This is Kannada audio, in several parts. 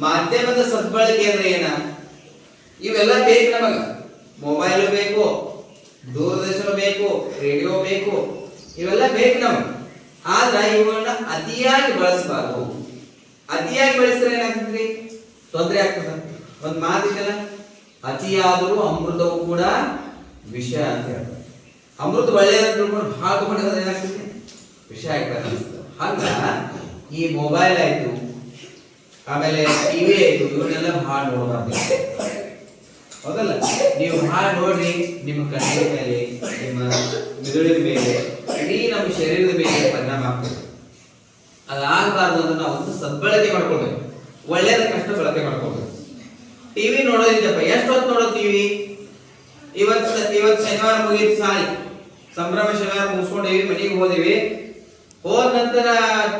ಮಾಧ್ಯಮದ ಸದ್ಬಳಕೆ ಅಂದ್ರೆ ಏನ? ಇವೆಲ್ಲ ಬೇಕು ನಮಗ. ಮೊಬೈಲ್ ಬೇಕು, ದೂರದರ್ಶನ ಬೇಕು, ರೇಡಿಯೋ ಬೇಕು, ಇವೆಲ್ಲ ಬೇಕು ನಮಗ. ಆದ್ರೆ ಇವುಗಳನ್ನ ಅತಿಯಾಗಿ ಬಳಸಬಾರ್ದು. ಅತಿಯಾಗಿ ಬಳಸಿದ್ರೆ ಏನಾಗ್ತದ್ರಿ? ತೊಂದರೆ ಆಗ್ತದ. ಒಂದ್ ಮಾತಿದೆಯಲ್ಲ ಅತಿಯಾದರೂ ಅಮೃತವು ಕೂಡ ವಿಷ ಅಂತ ಹೇಳ್ತಾರೆ ಅಮೃತ ಒಳ್ಳೆಯದ ತಗೊಂಡಿರೋದು ಏನಾಗ್ತದೆ? ವಿಷ ಆಗ್ತದೆ ಹಂಗ ಈ ಮೊಬೈಲ್ ಆಯ್ತು ಆಮೇಲೆ ಟಿವಿ ಆಯ್ತು ಇವನ್ನೆಲ್ಲ ಭಾಳ ನೋಡಬಾರ್ದು. ಹೌದಲ್ಲ? ನೀವು ಭಾಳ ನೋಡ್ರಿ, ನಿಮ್ಮ ಕಣ್ಣಿನ ಮೇಲೆ, ನಿಮ್ಮ ಮಿದುಳಿನ ಮೇಲೆ, ಇಡೀ ನಮ್ಮ ಶರೀರದ ಮೇಲೆ ಪರಿಣಾಮ ಆಗ್ತದೆ. ಅದಾಗಬಾರ್ದು ನಾವು ಒಂದು ಸದ್ಬಳಕೆ ಮಾಡ್ಕೊಳ್ಬೇಕು. ಕಷ್ಟ ಬಳಕೆ ಮಾಡ್ಕೊಳ್ಬೇಕು. ಟಿವಿ ನೋಡೋದಿದ್ದಪ್ಪ ಎಷ್ಟು ಹೊತ್ತು ನೋಡೋದು ಟಿವಿ? ಇವತ್ತು ಇವತ್ತು ಶನಿವಾರ ಮುಗಿದ ಸಾಯಿ ಸಂಭ್ರಮ ಶನಿವಾರ ಮುಗಿಸ್ಕೊಂಡೇವಿ ಮನೆಗೆ ಹೋದಿವಿ? ಹೋದ ನಂತರ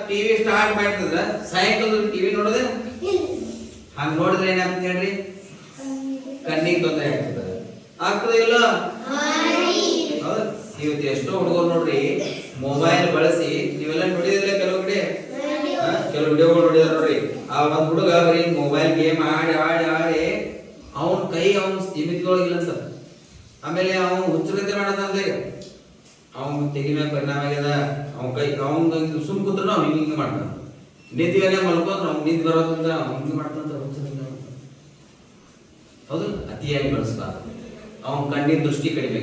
ಟಿವಿ ಸ್ಟಾರ್ಟ್ ಮಾಡ್ತದ ಸಾಯಂಕಾಲ ಟಿವಿ ನೋಡೋದೇ? ಹಂಗ ನೋಡಿದ್ರೆ ಏನಾಗ್ತದೆ ಹೇಳ್ರಿ? ಕಣ್ಣಿಗೆ ತೊಂದರೆ ಆಗ್ತದೆ. ಆಗ್ತದ ಇಲ್ಲ? ಇವತ್ತು ಎಷ್ಟೋ ಹುಡುಗರು ನೋಡ್ರಿ ಮೊಬೈಲ್ ಬಳಸಿ ನೀವೆಲ್ಲ ನೋಡಿದಿಲ್ಲ ಕೆಲವು ಕಡೆ? ಕೆಲವು ವಿಡಿಯೋಗಳು ನೋಡಿದಾರ ನೋಡ್ರಿ. ಆ ಒಂದು ಹುಡುಗ ಬರೀ ಮೊಬೈಲ್ ಗೇಮ್ ಆಡಿ ಆಡಿ ಆಡಿ ಅವನ ಕೈ ಅವನ್ ಸ್ಥಿಮಿತದೊಳಗಿಲ್ಲ ಅಂತ. ಆಮೇಲೆ ಅವನು ಹುಚ್ಚುಗತೆ ಮಾಡದಂತ ಈಗ ಅವನ್ ತೆಗಿ ಮೇಲೆ ಪರಿಣಾಮ ಆಗ್ಯದ, ಅವ್ನ ಕೈ ಅವ್ನ ಸುಮ್ ಕೂತ್ರು ಅವ್ನು ಹಿಂಗೆ ಮಾಡ್ತಾನ. ಮೇಲೆ ಮಲ್ಕೊಂಡ್ರು ಅವ್ನ ನಿಧಿ ಬರೋದ್ರಿಂದ ಅವ್ನು ಹಿಂಗೆ ಮಾಡ್ತಾನೆ ಹೌದು, ಅತಿಯಾಗಿ ಬಳಸಬಾರ್ದು. ಅವನ ಕಣ್ಣಿನ ದೃಷ್ಟಿ ಕಡಿಮೆ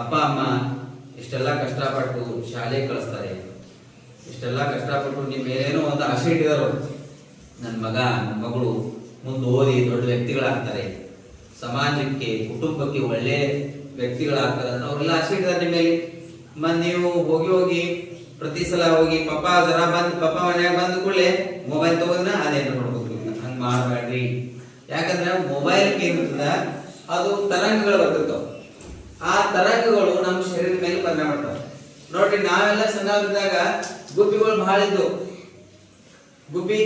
ಅಪ್ಪ, ಅಮ್ಮ, ಇಷ್ಟೆಲ್ಲ ಕಷ್ಟಪಟ್ಟು ಶಾಲೆ ಕಳಿಸ್ತಾರೆ. ಇಷ್ಟೆಲ್ಲ ಕಷ್ಟಪಟ್ಟು ನಿಮ್ಮ ಮೇಲೇನೋ ಒಂದು ಆಸೆ ಇಟ್ಟಿದಾರು. ನನ್ನ ಮಗ ನನ್ನ ಮಗಳು ಮುಂದೆ ಓದಿ ದೊಡ್ಡ ವ್ಯಕ್ತಿಗಳಾಗ್ತಾರೆ. ಸಮಾಜಕ್ಕೆ, ಕುಟುಂಬಕ್ಕೆ ಒಳ್ಳೆ ವ್ಯಕ್ತಿಗಳಾಗ್ತಾರೆ ಅವರೆಲ್ಲ ಆಸೆ ಇಟ್ಟಿದ್ದಾರೆ ಮೇಲೆ. ಮನ್ ನೀವು ಹೋಗಿ ಹೋಗಿ ಪ್ರತಿ ಸಲ ಹೋಗಿ ಪಪ್ಪ ಜರ ಬಂದ್, ಪಪ್ಪ ಮನ್ಯಾಗ ಬಂದ ಕೂಡಲೇ ಮೊಬೈಲ್ ತಗೊಂಡ್ನ ಅದೇನು ನೋಡ್ಬೋದು ಹಂಗ ಮಾಡಬೇಡ್ರಿ. ಯಾಕಂದ್ರೆ ಮೊಬೈಲ್ ಏನಿರ್ತದ ಅದು ತರಂಗಗಳು ಬರ್ತಿರ್ತಾವ ಆ ತರಂಗಗಳು ನಮ್ಮ ಶರೀರದ ಮೇಲೆ ಪರಿಣಾಮ ಮಾಡ್ತಾವ ನೋಡ್ರಿ, ನಾವೆಲ್ಲ ಸಣ್ಣವರಿದ್ದಾಗ ಗುಬ್ಬಿಗಳು ಬಹಳ ಇದ್ದು ಗುಬ್ಬಿ,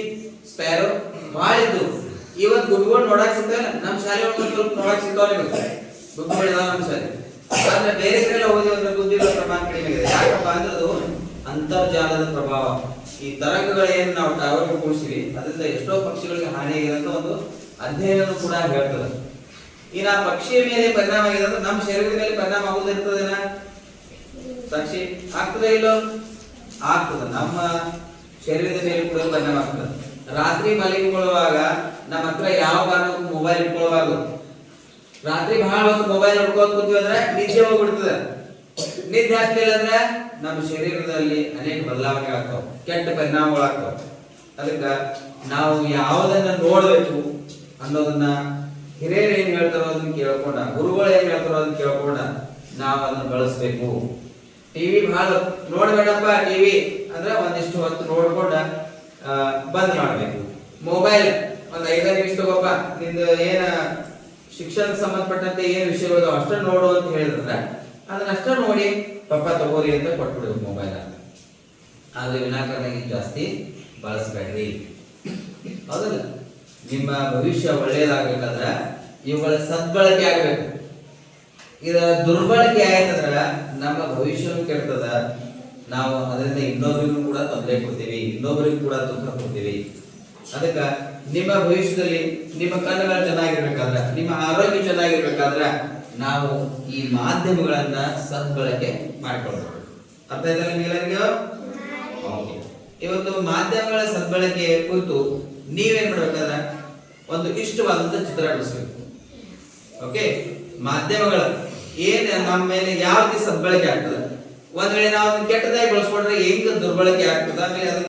ಸ್ಪ್ಯಾರೋ ಬಹಳ ಇದ್ದು ಇವತ್ತು ಗುಬ್ಬಿಗಳು ನೋಡಕ್ ಸಿಗ್ತಾವಲ್ಲ ನಮ್ಮ ಶಾಲೆ ಒಳಗೆ ಸ್ವಲ್ಪ ನೋಡಕ್ ಸಿಗ್ತಾವ ನಿಮಗೆ ನಮ್ಮ ಶಾಲೆ ಆದ್ರೆ ಬೇರೆ ಕಡೆ ಓದಿದ್ರೆ ಹೋಗಿ ಪ್ರಮಾಣ ಕಡಿಮೆ ಇದೆ ಯಾಕಪ್ಪ ಅಂದ್ರೆ ಅದು ಅಂತರ್ಜಾಲದ ಪ್ರಭಾವ. ಈ ತರಂಗಗಳೇನು ನಾವು ಟವರ್ ಕೂಡಿಸಿವಿ, ಅದರಿಂದ ಎಷ್ಟೋ ಪಕ್ಷಿಗಳಿಗೆ ಹಾನಿಯಾಗಿದೆ ಅಂತ ಒಂದು ಅಧ್ಯಯನ ಕೂಡ ಹೇಳ್ತದೆ. ಇನ್ನು ಆ ಪಕ್ಷಿಯ ಮೇಲೆ ಪರಿಣಾಮ ಆಗಿದೆ ಅಂದ್ರೆ ನಮ್ಮ ಶರೀರದ ಮೇಲೆ ಪರಿಣಾಮ ಆಗುದಿರ್ತದೇನ ಪಕ್ಷಿ ಆಗ್ತದೆ ಇಲ್ಲೋ? ಆಗ್ತದೆ. ನಮ್ಮ ಶರೀರದ ಮೇಲೆ ಕೂಡ ಪರಿಣಾಮ ಆಗ್ತದೆ. ರಾತ್ರಿ ಮಲಗಿಕೊಳ್ಳುವಾಗ ನಮ್ಮ ಹತ್ರ ಯಾವ ಕಾರಣಕ್ಕೂ ಮೊಬೈಲ್ ಇಟ್ಕೊಳ್ಳಬಾರ್ದು ರಾತ್ರಿ ಬಹಳ ಹೊತ್ತು ಮೊಬೈಲ್ ನೋಡ್ಕೊಂತ ಕೂತೀವಿ ಅಂದ್ರೆ ನಿದ್ದೆ ಹೋಗ್ಬಿಡ್ತದೆ. ನಿದ್ದೆ ಹಾಕ್ಲಿಲ್ಲ ಅಂದ್ರೆ ನಮ್ಮ ಶರೀರದಲ್ಲಿ ಅನೇಕ ಬದಲಾವಣೆ ಆಗ್ತಾವ, ಕೆಟ್ಟ ಪರಿಣಾಮಗಳಾಗ್ತಾವ ಅದಕ್ಕ ನಾವು ಯಾವುದನ್ನ ನೋಡಬೇಕು ಅನ್ನೋದನ್ನ ಹಿರಿಯರು ಏನ್ ಹೇಳ್ತಾರೋ ಅದನ್ನ ಕೇಳ್ಕೊಂಡ, ಗುರುಗಳು ಏನ್ ಹೇಳ್ತಾರೋ ಅದನ್ನ ಕೇಳ್ಕೊಂಡ ನಾವು ಅದನ್ನ ಬಳಸ್ಬೇಕು. ಟಿವಿ ಬಹಳ ನೋಡ್ಬೇಡಪ್ಪ ಟಿವಿ ಅಂದ್ರೆ ಒಂದಿಷ್ಟು ಹೊತ್ತು ನೋಡ್ಕೊಂಡ ಬಂದ್ ಮಾಡ್ಬೇಕು. ಮೊಬೈಲ್ ಒಂದ್ ಐದಾರು ನಿಮಿಷ ತಗೋಪ್ಪ, ನಿಂದು ಏನ ಶಿಕ್ಷಣಕ್ಕೆ ಸಂಬಂಧಪಟ್ಟಂತೆ ಏನು ವಿಷಯಗಳು ಅಷ್ಟೇ ನೋಡು ಅಂತ ಹೇಳಿದ್ರೆ ಅದನ್ನ ಅಷ್ಟೇ ನೋಡಿ ಪಪ್ಪ ತಗೋರಿ ಅಂತ ಕೊಟ್ಬಿಡ್ಬೇಕು ಮೊಬೈಲ್ ಆದ್ರೆ ವಿನಾಕಾರಣ ಜಾಸ್ತಿ ಬಳಸಬೇಡ್ರಿ. ಹೌದಲ್ಲ? ನಿಮ್ಮ ಭವಿಷ್ಯ ಒಳ್ಳೇದಾಗಬೇಕಾದ್ರೆ ಇವುಗಳ ಸದ್ಬಳಕೆ ಆಗ್ಬೇಕು. ಇದರ ದುರ್ಬಳಕೆ ಆಯ್ತಂದ್ರ ನಮ್ಮ ಭವಿಷ್ಯನೂ ಕೆಡ್ತದ. ನಾವು ಅದರಿಂದ ಇನ್ನೊಬ್ಬರಿಗೂ ಕೂಡ ತೊಂದರೆ ಕೊಡ್ತೀವಿ ಇನ್ನೊಬ್ಬರಿಗೂ ಕೂಡ ದುಃಖ ಕೊಡ್ತೀವಿ. ಅದಕ್ಕ ನಿಮ್ಮ ಭವಿಷ್ಯದಲ್ಲಿ ನಿಮ್ಮ ಕಣ್ಣುಗಳು ಚೆನ್ನಾಗಿರ್ಬೇಕಾದ್ರೆ, ನಿಮ್ಮ ಆರೋಗ್ಯ ಚೆನ್ನಾಗಿರ್ಬೇಕಾದ್ರೆ ನಾವು ಈ ಮಾಧ್ಯಮಗಳನ್ನ ಸದ್ಬಳಕೆ ಮಾಡಿಕೊಳ್ಬೇಕು. ಅರ್ಥ ಆಯ್ತಲ್ಲ ಓಕೆ. ಇವತ್ತು ಮಾಧ್ಯಮಗಳ ಸದ್ಬಳಕೆ ಕುರಿತು ನೀವೇನ್ ಮಾಡ್ಬೇಕಾದ್ರೆ ಒಂದು ಇಷ್ಟವಾದಂತ ಚಿತ್ರ ಬಿಡಿಸ್ಬೇಕು. ಓಕೆ? ಮಾಧ್ಯಮಗಳ ಏನ್ ನಮ್ಮ ಮೇಲೆ ಯಾವ ರೀತಿ ಸದ್ಬಳಕೆ ಆಗ್ತದೆ? ಒಂದ್ ವೇಳೆ ನಾವು ಕೆಟ್ಟದಾಗಿ ಬಳಸ್ಕೊಂಡ್ರೆ ಹೆಂಗ್ ದುರ್ಬಳಕೆ ಆಗ್ತದೆ? ಆಮೇಲೆ